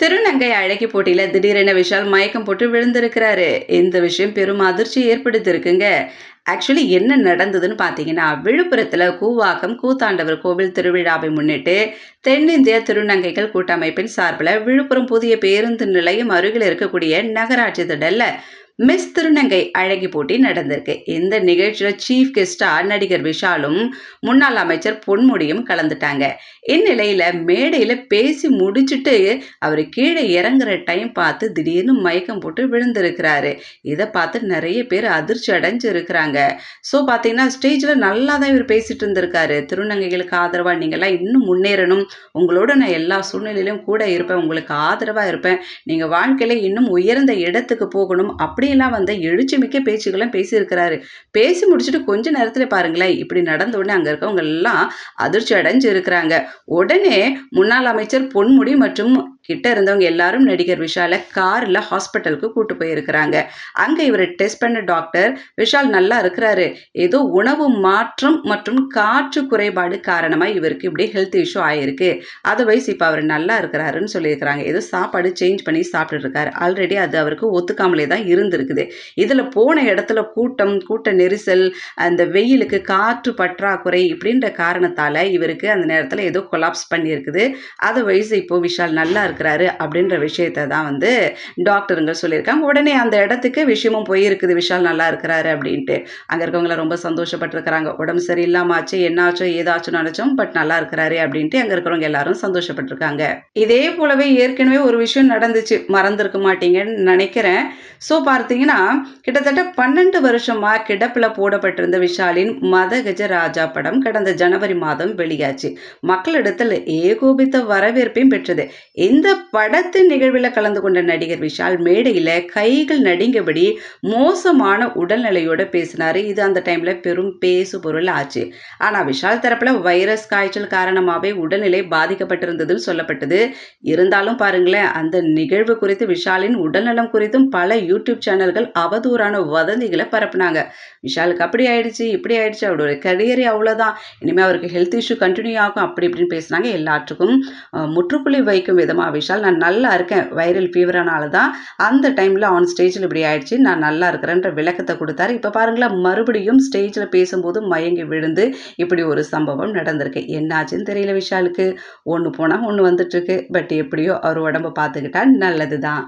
திருநங்கை அழகி போட்டியில திடீரென விஷால் மயக்கம் போட்டு விழுந்திருக்கிறாரு. இந்த விஷயம் பெரும் அதிர்ச்சி ஏற்படுத்தியிருக்குங்க. ஆக்சுவலி என்ன நடந்ததுன்னு பார்த்தீங்கன்னா விழுப்புரத்தில் கூவாக்கம் கூத்தாண்டவர் கோவில் திருவிழாவை முன்னிட்டு தென்னிந்திய திருநங்கைகள் கூட்டமைப்பின் சார்பில் விழுப்புரம் புதிய பேருந்து நிலையம் அருகில் இருக்கக்கூடிய நகராட்சி திடல்ல மிஸ் திருநங்கை அழகி போட்டி நடந்திருக்கு. இந்த நிகழ்ச்சியில் சீஃப் கெஸ்டா நடிகர் விஷாலும் முன்னாள் அமைச்சர் பொன்முடியும் கலந்துட்டாங்க. இந்நிலையில மேடையில பேசி முடிச்சுட்டு அவர் கீழே இறங்குற டைம் பார்த்து திடீர்னு மயக்கம் போட்டு விழுந்திருக்கிறாரு. இதை பார்த்து நிறைய பேர் அதிர்ச்சி அடைஞ்சு இருக்கிறாங்க ஸோ பார்த்தீங்கன்னா ஸ்டேஜில் நல்லா தான் இவர் பேசிட்டு இருந்திருக்காரு. திருநங்கைகளுக்கு ஆதரவாக நீங்கள்லாம் இன்னும் முன்னேறணும். உங்களோட நான் எல்லா சூழ்நிலையிலும் கூட இருப்பேன். உங்களுக்கு ஆதரவாக இருப்பேன். நீங்கள் வாழ்க்கையில் இன்னும் உயர்ந்த இடத்துக்கு போகணும். அப்படி அப்படியெல்லாம் வந்து எழுச்சி மிக்க பேச்சுகளும் பேசியிருக்கிறாரு. பேசி முடிச்சுட்டு கொஞ்ச நேரத்தில் பாருங்களேன் இப்படி நடந்த உடனே அங்கே இருக்கவங்க எல்லாம் அதிர்ச்சி அடைஞ்சு இருக்கிறாங்க உடனே முன்னாள் அமைச்சர் பொன்முடி மற்றும் கிட்ட இருந்தவங்க எல்லாரும் நடிகர் விஷாலை காரில் ஹாஸ்பிட்டலுக்கு கூட்டு போயிருக்கிறாங்க. அங்கே இவரை டெஸ்ட் பண்ண டாக்டர் விஷால் நல்லா இருக்கிறாரு. ஏதோ உணவு மாற்றம் மற்றும் காற்று குறைபாடு காரணமாக இவருக்கு இப்படி ஹெல்த் இஷ்யூ ஆயிருக்கு. அதர்வைஸ் இப்போ அவர் நல்லா இருக்கிறாருன்னு சொல்லியிருக்கிறாங்க. ஏதோ சாப்பாடு சேஞ்ச் பண்ணி சாப்பிட்டு இருக்காரு ஆல்ரெடி அது அவருக்கு ஒத்துக்காமலே தான் இருந்திருக்குது. இதில் போன இடத்துல கூட்டம் கூட்ட நெரிசல் அந்த வெயிலுக்கு காற்று பற்றாக்குறை இப்படின்ற காரணத்தால் இவருக்கு அந்த நேரத்தில் ஏதோ கொலாப்ஸ் பண்ணியிருக்குது. அதர்வைஸ் இப்போ விஷால் நல்லா இருக்கிறாரு அப்படின்ற விஷயத்தை தான் வந்து டாக்டருங்க சொல்லியிருக்காங்க. உடனே அந்த இடத்துக்கு விஷயமும் போயிருக்குது. விஷால் நல்லா இருக்கிறாரு அப்படின்ட்டு. அங்கே இருக்கவங்கள ரொம்ப சந்தோஷப்பட்டிருக்கிறாங்க. உடம்பு சரியில்லாம ஆச்சு என்னாச்சோ ஏதாச்சும் நினச்சோம் பட் நல்லா இருக்கிறாரு அப்படின்ட்டு அங்கே இருக்கிறவங்க எல்லாரும் சந்தோஷப்பட்டிருக்காங்க. இதே போலவே ஏற்கனவே ஒரு விஷயம் நடந்துச்சு. மறந்துருக்க மாட்டீங்கன்னு நினைக்கிறேன். ஸோ பார்த்தீங்கன்னா கிட்டத்தட்ட பன்னெண்டு வருஷமா கிடப்பில் போடப்பட்டிருந்த விஷாலின் மத ராஜா படம் கடந்த ஜனவரி மாதம் வெளியாச்சு. மக்களிடத்தில் ஏகோபித்த வரவேற்பையும் பெற்றது. இந்த இந்த படத்தின் நிகழ்வில் கலந்து கொண்ட நடிகர் விஷால் மேடையில் கைகள் நடுங்கபடி மோசமான உடல்நிலையோட பேசினாரு. இது அந்த டைமில் பெரும் பேசு பொருள் ஆச்சு. ஆனால் விஷால் தரப்பில் வைரஸ் காய்ச்சல் காரணமாகவே உடல்நிலை பாதிக்கப்பட்டிருந்ததுன்னு சொல்லப்பட்டது. இருந்தாலும் பாருங்களேன் அந்த நிகழ்வு குறித்து விஷாலின் உடல்நலம் குறித்தும் பல யூடியூப் சேனல்கள் அவதூறான வதந்திகளை பரப்புனாங்க. விஷாலுக்கு அப்படி ஆயிடுச்சு இப்படி ஆயிடுச்சு அவரோட கரியரே அவ்வளோதான் இனிமேல் அவருக்கு ஹெல்த் இஷ்யூ கண்டினியூ ஆகும் அப்படி இப்படின்னு பேசினாங்க. எல்லாத்துக்கும் முற்றுப்புள்ளி வைக்கும் விதமாக விஷால் நான் நல்லா இருக்கேன். வைரல் ஃபீவரானால தான் அந்த டைமில் ஆன் ஸ்டேஜில் இப்படி ஆயிடுச்சு. நான் நல்லா இருக்கிறேன்ற விளக்கத்தை கொடுத்தாரு. இப்போ பாருங்களேன் மறுபடியும் ஸ்டேஜில் பேசும்போது மயங்கி விழுந்து இப்படி ஒரு சம்பவம் நடந்திருக்கு. என்னாச்சுன்னு தெரியல விஷாலுக்கு. ஒன்று போனால் ஒன்று வந்துட்டுருக்கு பட் எப்படியோ அவர் உடம்ப பார்த்துக்கிட்டா நல்லது தான்